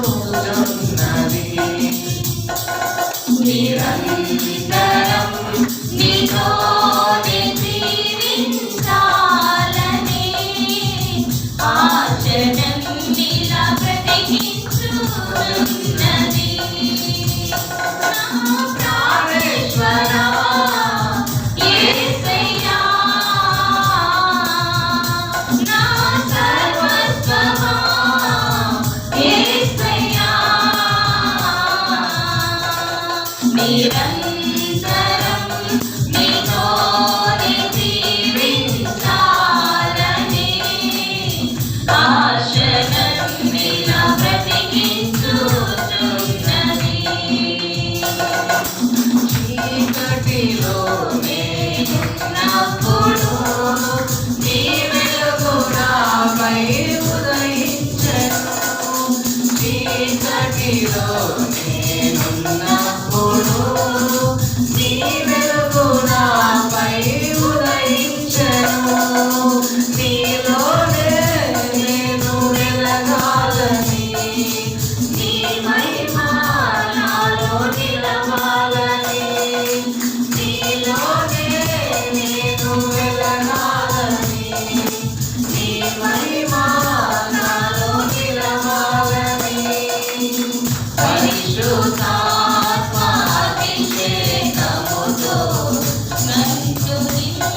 ప్రతిపించున్నది నిరంతరం నీతో мира.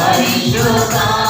最強だ